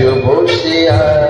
eu.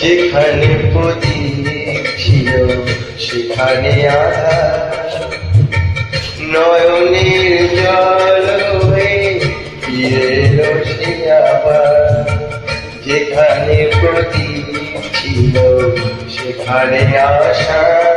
যেখানে ছিল সেখানে আধার নয়নের জল সে আবার। যেখানে প্রদীপ ছিল সেখানে আশা